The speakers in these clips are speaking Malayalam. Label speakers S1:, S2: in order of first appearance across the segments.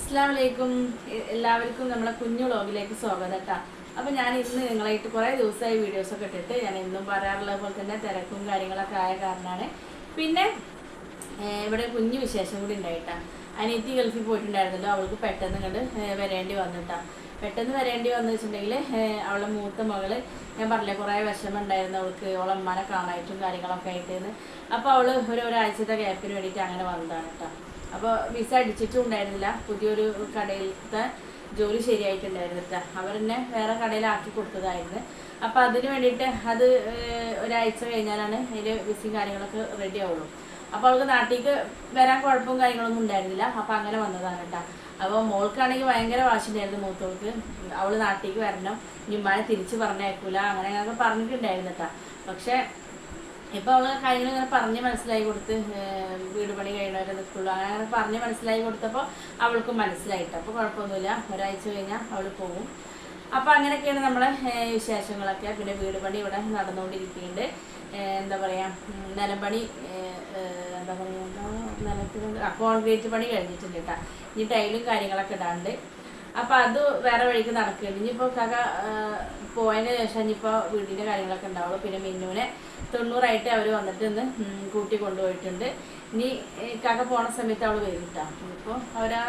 S1: അസ്സാം വലൈക്കും എല്ലാവർക്കും നമ്മളെ കുഞ്ഞു വ്ളോഗിലേക്ക് സ്വാഗതം കേട്ടോ അപ്പം ഞാൻ ഇന്ന് നിങ്ങളായിട്ട് കുറേ ദിവസമായി വീഡിയോസൊക്കെ ഇട്ടിട്ട് ഞാൻ എന്നും പറയാറുള്ളത് പോലെ തന്നെ തിരക്കും കാര്യങ്ങളൊക്കെ ആയ കാരണമാണ് പിന്നെ ഇവിടെ കുഞ്ഞു വിശേഷം കൂടി ഉണ്ടായിട്ടാ അനിയത്തി ഗൾഫിൽ പോയിട്ടുണ്ടായിരുന്നല്ലോ അവൾക്ക് പെട്ടെന്ന് കണ്ട് വരേണ്ടി വന്നിട്ടാ പെട്ടെന്ന് വരേണ്ടി വന്നു വെച്ചിട്ടുണ്ടെങ്കിൽ അവളെ മൂത്ത മകൾ ഞാൻ പറഞ്ഞില്ലേ കുറേ വിഷമം ഉണ്ടായിരുന്നു അവൾക്ക് അവളെ അമ്മനെ കാണായിട്ടും കാര്യങ്ങളൊക്കെ ആയിട്ട് അപ്പോൾ അവൾ ഒരു ഒരാഴ്ചത്തെ ഗ്യാപ്പിന് വേണ്ടിയിട്ട് അങ്ങനെ വന്നതാണ് കേട്ടോ അപ്പോൾ വിസ അടിച്ചിട്ടും ഉണ്ടായിരുന്നില്ല. പുതിയൊരു കടയിലത്തെ ജോലി ശരിയായിട്ടുണ്ടായിരുന്നില്ല. അവരെന്നെ വേറെ കടയിലാക്കി കൊടുത്തതായിരുന്നു. അപ്പോൾ അതിന് വേണ്ടിയിട്ട് അത് ഒരാഴ്ച കഴിഞ്ഞാലാണ് അതിന്റെ വിസയും കാര്യങ്ങളൊക്കെ റെഡി ആവുള്ളൂ. അപ്പോൾ അവൾക്ക് നാട്ടിലേക്ക് വരാൻ കുഴപ്പവും കാര്യങ്ങളൊന്നും ഉണ്ടായിരുന്നില്ല. അപ്പോൾ അങ്ങനെ വന്നതാണ് കേട്ടോ. അപ്പോൾ മോൾക്കാണെങ്കിൽ ഭയങ്കര വാശിണ്ടായിരുന്നു മൂത്തോൾക്ക്. അവൾ നാട്ടിലേക്ക് വരണം. ഇനി ഉമ്മാനെ തിരിച്ച് പറഞ്ഞേക്കൂല അങ്ങനെ അങ്ങനെയൊക്കെ പറഞ്ഞിട്ടുണ്ടായിരുന്നു കേട്ടോ. പക്ഷേ ഇപ്പൊ അവൾ കാര്യങ്ങൾ ഇങ്ങനെ പറഞ്ഞ് മനസ്സിലായി കൊടുത്ത് വീട് പണി കഴിയണവരെ നിൽക്കുള്ളൂ അങ്ങനെ അങ്ങനെ പറഞ്ഞ് മനസ്സിലായി കൊടുത്തപ്പോൾ അവൾക്ക് മനസ്സിലായിട്ട്. അപ്പോൾ കുഴപ്പമൊന്നുമില്ല. ഒരാഴ്ച കഴിഞ്ഞാൽ അവൾ പോകും അപ്പോൾ അങ്ങനെയൊക്കെയാണ് നമ്മളെ വിശേഷങ്ങളൊക്കെ. പിന്നെ വീട് പണി ഇവിടെ നടന്നുകൊണ്ടിരിക്കുന്നുണ്ട്. എന്താ പറയാ ഏർ, എന്താ പറയാ നിലത്തിൽ നിലത്തിന് കോൺക്രീറ്റ് പണി കഴിഞ്ഞിട്ടുണ്ട് കേട്ടോ. ഇനി ടൈലും കാര്യങ്ങളൊക്കെ ഇടാണ്ട്. അപ്പൊ അത് വേറെ വഴിക്ക് നടക്കുകയാണ്. ഇനിയിപ്പോ കക പോയതിന് ശേഷം ഇനിയിപ്പോ വീടിന്റെ കാര്യങ്ങളൊക്കെ ഉണ്ടാവുള്ളൂ. പിന്നെ മിന്നുവിനെ തൊണ്ണൂറായിട്ട് അവർ വന്നിട്ട് ഇന്ന് കൂട്ടി കൊണ്ടുപോയിട്ടുണ്ട്. ഇനി കക പോണ സമയത്ത് അവൾ വരും കേട്ടോ അവരാ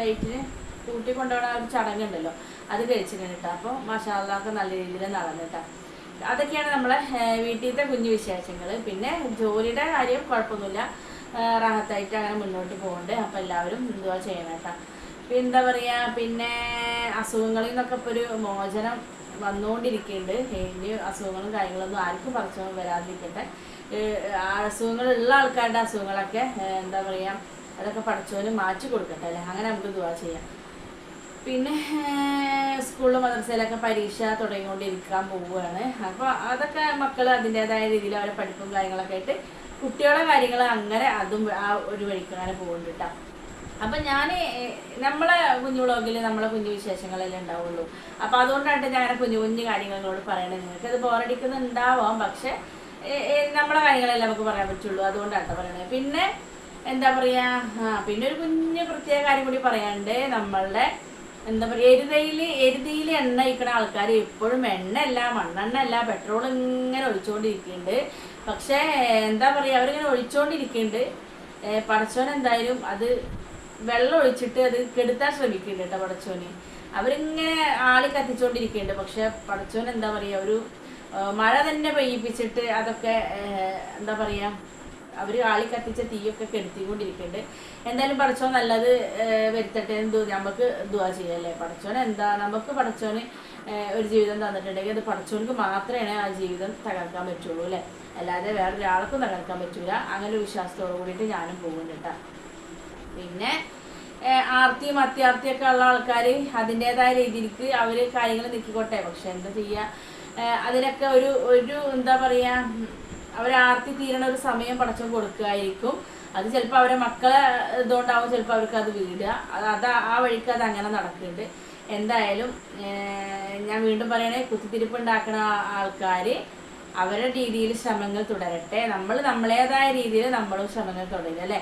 S1: ഡേറ്റിന് കൂട്ടി കൊണ്ടുപോകണ ഒരു ചടങ്ങുണ്ടല്ലോ. അത് കഴിച്ചിട്ടുണ്ട് കേട്ടോ അപ്പോൾ മഷാലൊക്കെ നല്ല രീതിയിൽ നടന്നു കേട്ടോ അതൊക്കെയാണ് നമ്മളെ വീട്ടിലത്തെ കുഞ്ഞു വിശേഷങ്ങൾ പിന്നെ ജോലിയുടെ കാര്യം കുഴപ്പമൊന്നുമില്ല. റാഹത്തായിട്ട് അങ്ങനെ മുന്നോട്ട് പോകുന്നുണ്ട് അപ്പോൾ എല്ലാവരും എന്തുവാ ചെയ്യണം കേട്ടോ പിന്നെ എന്താ പറയാ പിന്നെ അസുഖങ്ങളിൽ നിന്നൊക്കെ ഇപ്പൊ ഒരു മോചനം വന്നുകൊണ്ടിരിക്കുന്നുണ്ട് ഇനി അസുഖങ്ങളും കാര്യങ്ങളൊന്നും ആർക്കും പറിച്ചൊന്നും വരാതിരിക്കട്ടെ. അസുഖങ്ങൾ ഉള്ള ആൾക്കാരുടെ അസുഖങ്ങളൊക്കെ എന്താ പറയാ അതൊക്കെ പഠിച്ചവന് മാറ്റി കൊടുക്കട്ടെ അല്ലേ? അങ്ങനെ നമുക്ക് ദുവാ ചെയ്യാം. പിന്നെ സ്കൂളിലും മദ്രസയിലൊക്കെ പരീക്ഷ തുടങ്ങിക്കൊണ്ടിരിക്കാൻ പോവുകയാണ് അപ്പോൾ അതൊക്കെ മക്കൾ അതിന്റെതായ രീതിയിൽ അവരെ പഠിപ്പും കാര്യങ്ങളൊക്കെ ആയിട്ട് കുട്ടികളുടെ കാര്യങ്ങൾ അങ്ങനെ അതും ആ ഒരു വഴിക്ക് പോകുന്നുണ്ട് കേട്ടോ അപ്പൊ ഞാൻ നമ്മളെ കുഞ്ഞു ബ്ലോഗിൽ നമ്മളെ കുഞ്ഞു വിശേഷങ്ങളല്ലേ ഉണ്ടാവുള്ളൂ. അപ്പൊ അതുകൊണ്ടാണ് ഞാൻ കുഞ്ഞു കുഞ്ഞു കാര്യങ്ങളോട് പറയണത്. നിങ്ങൾക്ക് അത് ബോറടിക്കുന്നുണ്ടാവാം പക്ഷെ നമ്മളെ കാര്യങ്ങളല്ലേ നമുക്ക് പറയാൻ പറ്റുള്ളൂ. അതുകൊണ്ടാണ് പറയണത്. പിന്നെ എന്താ പറയാ പിന്നെ ഒരു കുഞ്ഞു പ്രത്യേക കാര്യം കൂടി പറയാണ്ട് നമ്മളുടെ എന്താ പറയുക എരുതയിൽ എരുതിയിൽ എണ്ണ ഒഴിക്കണ ആൾക്കാർ എപ്പോഴും എണ്ണയല്ല മണ്ണെണ്ണയല്ല പെട്രോൾ ഇങ്ങനെ ഒഴിച്ചുകൊണ്ടിരിക്കുന്നുണ്ട് പക്ഷെ എന്താ പറയുക അവരിങ്ങനെ ഒഴിച്ചുകൊണ്ടിരിക്കുന്നുണ്ട് പടച്ചോൻ എന്തായാലും അത് വെള്ളം ഒഴിച്ചിട്ട് അത് കെടുത്താൻ ശ്രമിക്കുന്നുണ്ട് കേട്ടോ പടച്ചോന്. അവരിങ്ങനെ ആളി കത്തിച്ചുകൊണ്ടിരിക്കുന്നുണ്ട് പക്ഷെ പടച്ചോൻ എന്താ പറയുക ഒരു മഴ തന്നെ പെയ്യിപ്പിച്ചിട്ട് അതൊക്കെ എന്താ പറയുക അവർ ആളി കത്തിച്ച തീയൊക്കെ കെടുത്തിക്കൊണ്ടിരിക്കുന്നുണ്ട്. എന്തായാലും പടച്ചോൻ നല്ലത് വരുത്തട്ടെ എന്ന് നമുക്ക് ദുവാ ചെയ്യല്ലേ പടച്ചോൻ എന്താ നമുക്ക് പടച്ചോന് ഒരു ജീവിതം തന്നിട്ടുണ്ടെങ്കിൽ അത് പടച്ചോനക്ക് മാത്രമേ ആ ജീവിതം തകർക്കാൻ പറ്റുള്ളൂ അല്ലേ? അല്ലാതെ വേറൊരാൾക്കും തകർക്കാൻ പറ്റൂല. അങ്ങനെ ഒരു വിശ്വാസത്തോടു കൂടിയിട്ട് ഞാനും പോകുന്നുണ്ട് കേട്ടോ. പിന്നെ ആർത്തിയും അത്യാർത്തിയൊക്കെ ഉള്ള ആൾക്കാർ അതിന്റെതായ രീതിയിലേക്ക് അവർ കാര്യങ്ങൾ നിൽക്കിക്കോട്ടെ പക്ഷെ എന്താ ചെയ്യുക അതിനൊക്കെ ഒരു ഒരു എന്താ പറയുക അവർ ആർത്തി തീരണ ഒരു സമയം പടച്ചു കൊടുക്കുകയായിരിക്കും അത് ചിലപ്പോൾ അവരെ മക്കളെ ഇതുകൊണ്ടാവും ചിലപ്പോൾ അവർക്ക് അത് വീടുക. അത് ആ വഴിക്ക് അത് അങ്ങനെ നടക്കുന്നുണ്ട്. എന്തായാലും ഞാൻ വീണ്ടും പറയണേ കുത്തിത്തിരിപ്പ് ഉണ്ടാക്കുന്ന ആൾക്കാർ അവരുടെ രീതിയിൽ ശ്രമങ്ങൾ തുടരട്ടെ. നമ്മൾ നമ്മളേതായ രീതിയിൽ നമ്മളും ശ്രമങ്ങൾ തുടരും അല്ലേ?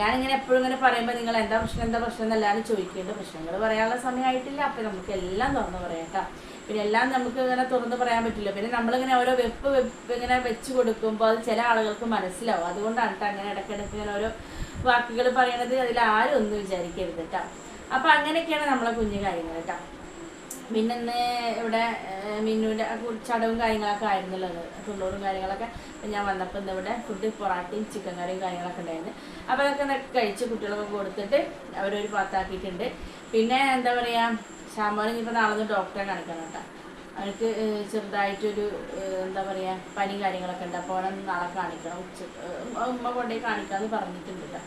S1: ഞാനിങ്ങനെ എപ്പോഴും ഇങ്ങനെ പറയുമ്പോൾ നിങ്ങൾ എന്താ പ്രശ്നം എന്താ പ്രശ്നം എന്നല്ലാതെ ചോദിക്കേണ്ട പ്രശ്നങ്ങൾ പറയാനുള്ള സമയമായിട്ടില്ല. അപ്പം നമുക്ക് എല്ലാം തുറന്ന് പറയാം പിന്നെ എല്ലാം നമുക്ക് ഇങ്ങനെ തുറന്ന് പറയാൻ പറ്റില്ല. പിന്നെ നമ്മളിങ്ങനെ ഓരോ വെപ്പ് വെപ്പ് ഇങ്ങനെ വെച്ച് കൊടുക്കുമ്പോൾ അത് ചില ആളുകൾക്ക് മനസ്സിലാവും. അതുകൊണ്ടാണ് കേട്ടോ അങ്ങനെ ഇടയ്ക്കിടയ്ക്ക് ഇങ്ങനെ ഓരോ വാക്കുകൾ പറയണത്. അതിൽ ആരും ഒന്നും വിചാരിക്കരുത് കേട്ടോ അപ്പം അങ്ങനെയൊക്കെയാണ് നമ്മളെ കുഞ്ഞു കാര്യങ്ങൾ കേട്ടോ പിന്നെ ഇന്ന് ഇവിടെ മിന്നുവിന്റെ ചടവും കാര്യങ്ങളൊക്കെ ആയിരുന്നല്ലോ അത് കാര്യങ്ങളൊക്കെ ഞാൻ വന്നപ്പോൾ ഇന്ന് ഇവിടെ ഫുഡ് പൊറാട്ടയും ചിക്കൻ കറിയും കാര്യങ്ങളൊക്കെ ഉണ്ടായിരുന്നു. അപ്പോൾ അതൊക്കെ കഴിച്ച് കുട്ടികളൊക്കെ കൊടുത്തിട്ട് അവരൊരു പാത്താക്കിയിട്ടുണ്ട്. പിന്നെ എന്താ പറയുക ശ്യാമോനെ ഇനിയിപ്പോൾ നാളെ ഡോക്ടറെ കാണിക്കണം കേട്ടോ. അവർക്ക് ചെറുതായിട്ടൊരു എന്താ പറയുക പനി കാര്യങ്ങളൊക്കെ ഉണ്ട്. അപ്പോൾ നാളെ കാണിക്കണം. ഉച്ച ഉമ്മ കൊണ്ടുപോയി കാണിക്കാമെന്ന് പറഞ്ഞിട്ടുണ്ട് കേട്ടോ.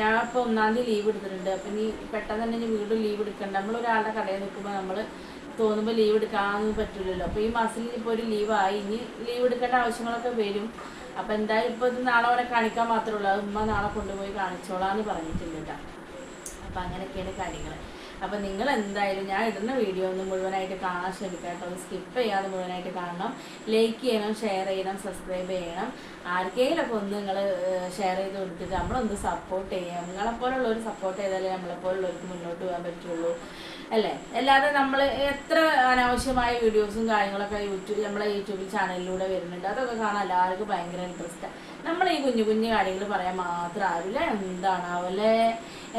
S1: ഞാൻ ഇപ്പോൾ ഒന്നാം തീയതി ലീവ് എടുത്തിട്ടുണ്ട്. അപ്പം ഇനി പെട്ടെന്ന് തന്നെ ഇനി വീണ്ടും ലീവ് എടുക്കണ്ട. നമ്മൾ ഒരാളുടെ കടയിൽ നിൽക്കുമ്പോൾ നമ്മൾ തോന്നുമ്പോൾ ലീവ് എടുക്കാമെന്ന് പറ്റില്ലല്ലോ അപ്പോൾ ഈ മാസത്തിൽ ഇപ്പോൾ ഒരു ലീവായി ഇനി ലീവ് എടുക്കേണ്ട ആവശ്യങ്ങളൊക്കെ വരും. അപ്പോൾ എന്തായാലും ഇപ്പോൾ ഇത് നാളെ അവരെ കാണിക്കാൻ മാത്രമേ ഉള്ളൂ. അത് ഉമ്മ നാളെ കൊണ്ടുപോയി കാണിച്ചോളാന്ന് പറഞ്ഞിട്ടുണ്ട് കേട്ടോ അപ്പം അങ്ങനെയൊക്കെയാണ് കാര്യങ്ങൾ അപ്പം നിങ്ങൾ എന്തായാലും ഞാൻ ഇടുന്ന വീഡിയോ ഒന്ന് മുഴുവനായിട്ട് കാണാൻ ശ്രമിക്കുക കേട്ടോ. സ്കിപ്പ് ചെയ്യാതെ മുഴുവനായിട്ട് കാണണം. ലൈക്ക് ചെയ്യണം ഷെയർ ചെയ്യണം സബ്സ്ക്രൈബ് ചെയ്യണം. ആർക്കെങ്കിലൊക്കെ ഒന്ന് നിങ്ങൾ ഷെയർ ചെയ്ത് കൊടുത്തിട്ട് നമ്മളൊന്ന് സപ്പോർട്ട് ചെയ്യാം. ഒരു സപ്പോർട്ട് ചെയ്താലേ നമ്മളെപ്പോലുള്ളവർക്ക് മുന്നോട്ട് പോകാൻ പറ്റുള്ളൂ. അല്ലേ? അല്ലാതെ നമ്മൾ എത്ര അനാവശ്യമായ വീഡിയോസും കാര്യങ്ങളൊക്കെ യൂട്യൂബ് നമ്മളെ യൂട്യൂബിൽ ചാനലിലൂടെ വരുന്നുണ്ട്. അതൊക്കെ കാണാൻ എല്ലാവർക്കും ഭയങ്കര ഇൻട്രസ്റ്റാണ് നമ്മൾ ഈ കുഞ്ഞു കുഞ്ഞു കാര്യങ്ങൾ പറയാൻ മാത്രം ആവില്ല എന്താണ് അവലെ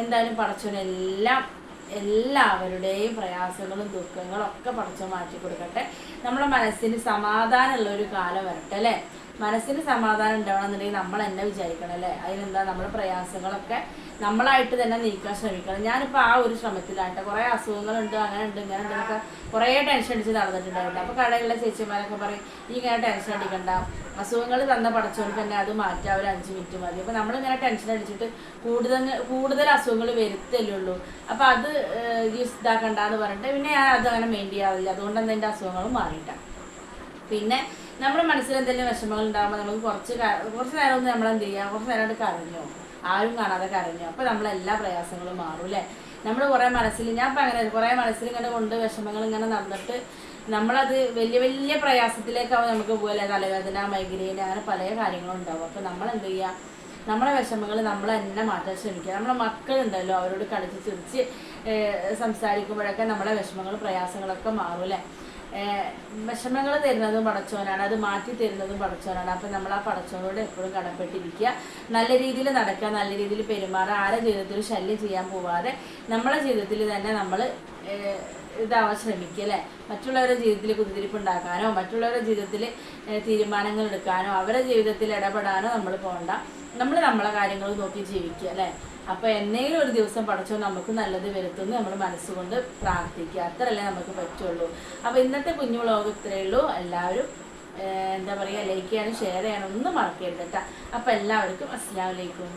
S1: എന്തായാലും പടച്ചവനെല്ലാം എല്ലാവരുടെയും പ്രയാസങ്ങളും ദുഃഖങ്ങളും ഒക്കെ പറിച്ചു മാറ്റി കൊടുക്കട്ടെ. നമ്മുടെ മനസ്സിന് സമാധാനമുള്ള ഒരു കാലം വരട്ടെ അല്ലേ? മനസ്സിന് സമാധാനം ഉണ്ടാവണമെന്നുണ്ടെങ്കിൽ നമ്മൾ എന്നെ വിചാരിക്കണം അല്ലേ? അതിനെന്താ? നമ്മുടെ പ്രയാസങ്ങളൊക്കെ നമ്മളായിട്ട് തന്നെ നീക്കാൻ ശ്രമിക്കണം. ഞാനിപ്പോൾ ആ ഒരു ശ്രമത്തിലാട്ടെ. കുറേ അസുഖങ്ങളുണ്ട് അങ്ങനെ ഉണ്ട് ഇങ്ങനെ ഉണ്ട് എന്നൊക്കെ കുറേ ടെൻഷൻ അടിച്ച് നടന്നിട്ടുണ്ടായിട്ടുണ്ട്. അപ്പോൾ കടയിലുള്ള ചേച്ചിമാരൊക്കെ പറയും ഈ ഇങ്ങനെ ടെൻഷൻ അടിക്കണ്ട. അസുഖങ്ങൾ തന്ന പടച്ചോണ്ട് തന്നെ അത് മാറ്റാം ഒരു അഞ്ച് മിനിറ്റ് മതി. അപ്പോൾ നമ്മളിങ്ങനെ ടെൻഷൻ അടിച്ചിട്ട് കൂടുതൽ കൂടുതൽ അസുഖങ്ങൾ വരുത്തല്ലേ ഉള്ളൂ. അപ്പോൾ അത് യൂസ് ഇതാക്കണ്ടെന്ന് പറഞ്ഞിട്ട് പിന്നെ ഞാൻ അത് അങ്ങനെ മെയിൻ ചെയ്യാറില്ല. അതുകൊണ്ട് തന്നെ എന്റെ മാറിയിട്ട. പിന്നെ നമ്മുടെ മനസ്സിൽ എന്തെങ്കിലും വിഷമങ്ങൾ ഉണ്ടാകുമ്പോൾ നമുക്ക് കുറച്ച് കുറച്ച് നേരം ഒന്ന് നമ്മൾ എന്ത് ചെയ്യാം കുറച്ച് നേരം കരഞ്ഞോ ആരും കാണാതെ കരഞ്ഞോ അപ്പോൾ നമ്മളെല്ലാ പ്രയാസങ്ങളും മാറും അല്ലേ? നമ്മൾ കുറേ മനസ്സിൽ ഞാൻ അങ്ങനെ കുറേ മനസ്സിൽ ഇങ്ങനെ കൊണ്ട് വിഷമങ്ങൾ ഇങ്ങനെ നടന്നിട്ട് നമ്മളത് വലിയ വലിയ പ്രയാസത്തിലേക്കാവും നമുക്ക് പോലെ തലവേദന മൈഗ്രെയിൻ അങ്ങനെ പല കാര്യങ്ങളും ഉണ്ടാവും. അപ്പോൾ നമ്മൾ എന്ത് ചെയ്യുക നമ്മളെ വിഷമങ്ങൾ നമ്മൾ തന്നെ മാറ്റാൻ ശ്രമിക്കുക. നമ്മളെ മക്കളുണ്ടല്ലോ അവരോട് കളിച്ച് ചിരിച്ച് സംസാരിക്കുമ്പോഴൊക്കെ നമ്മളെ വിഷമങ്ങൾ പ്രയാസങ്ങളൊക്കെ മാറും അല്ലേ? വിഷമങ്ങൾ തരുന്നതും പടച്ചോനാണ് അത് മാറ്റി തരുന്നതും പടച്ചോനാണ് അപ്പം നമ്മൾ ആ പടച്ചോനോട് എപ്പോഴും കടപ്പെട്ടിരിക്കുക. നല്ല രീതിയിൽ നടക്കുക നല്ല രീതിയിൽ പെരുമാറുക. ആരെ ജീവിതത്തിൽ ശല്യം ചെയ്യാൻ പോവാതെ നമ്മളെ ജീവിതത്തിൽ തന്നെ നമ്മൾ ഇതാവാൻ ശ്രമിക്കുക അല്ലേ? മറ്റുള്ളവരുടെ ജീവിതത്തിൽ കുതിരിപ്പ് ഉണ്ടാക്കാനോ മറ്റുള്ളവരുടെ ജീവിതത്തിൽ തീരുമാനങ്ങൾ എടുക്കാനോ അവരുടെ ജീവിതത്തിൽ ഇടപെടാനോ നമ്മൾ പോകണ്ട നമ്മൾ നമ്മളെ കാര്യങ്ങൾ നോക്കി ജീവിക്കുക അല്ലേ? അപ്പോൾ എന്തെങ്കിലും ഒരു ദിവസം പഠിച്ചോ നമുക്ക് നല്ലത് വരുത്തുന്നു നമ്മൾ മനസ്സുകൊണ്ട് പ്രാർത്ഥിക്കുക. അത്രയല്ലേ നമുക്ക് പറ്റുള്ളൂ. അപ്പോൾ ഇന്നത്തെ കുഞ്ഞു വ്ളോഗ് ഇത്രയേ ഉള്ളൂ. എല്ലാവരും എന്താ പറയുക ലൈക്ക് ചെയ്യാനും ഷെയർ ചെയ്യാനും ഒന്നും മറക്കരുത് കേട്ടോ. അപ്പോൾ എല്ലാവർക്കും അസ്സാം വലൈക്കും